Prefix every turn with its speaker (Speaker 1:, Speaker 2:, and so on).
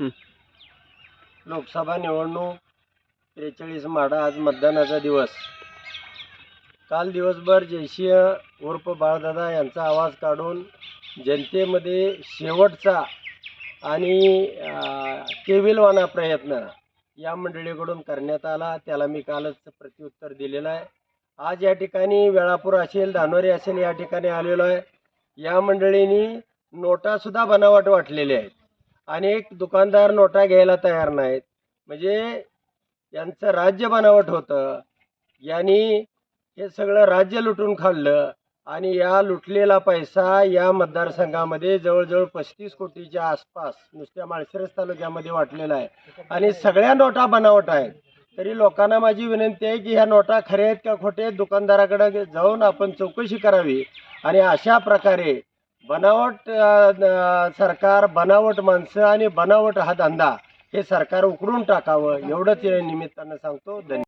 Speaker 1: हं.
Speaker 2: लोकसभा निवडणूक त्रेचाळीस माडा आज मतदानाचा दिवस. काल दिवसभर जयसिंह उर्फ बाळदादा यांचा आवाज काढून जनतेमध्ये शेवटचा आणि अं, केविलवाना प्रयत्न या मंडळीकडून करण्यात आला. त्याला मी कालच प्रत्युत्तर दिलेलं आहे. आज या ठिकाणी वेळापूर असेल धानोरी असेल या ठिकाणी आलेलो आहे. या मंडळींनी नोटासुद्धा बनावट वाटलेल्या आहेत. अनेक दुकानदार नोटा घ्यायला तयार नाहीत. म्हणजे यांचं राज्य बनावट होतं. यांनी हे सगळं राज्य लुटून खाल्लं आणि या लुटलेला पैसा या मतदारसंघामध्ये जवळजवळ पस्तीस कोटीच्या आसपास नुसत्या माळशिरस तालुक्यामध्ये वाटलेला आहे. आणि सगळ्या नोटा बनावट आहेत. तरी लोकांना माझी विनंती आहे की ह्या नोटा खऱ्या आहेत का खोटे आहेत दुकानदाराकडे जाऊन आपण चौकशी करावी. आणि अशा प्रकारे बनावट अ, सरकार बनावट माणसं आणि बनावट हा धंदा हे सरकार उकरून टाकावं एवढंच या निमित्तानं सांगतो. धन्यवाद.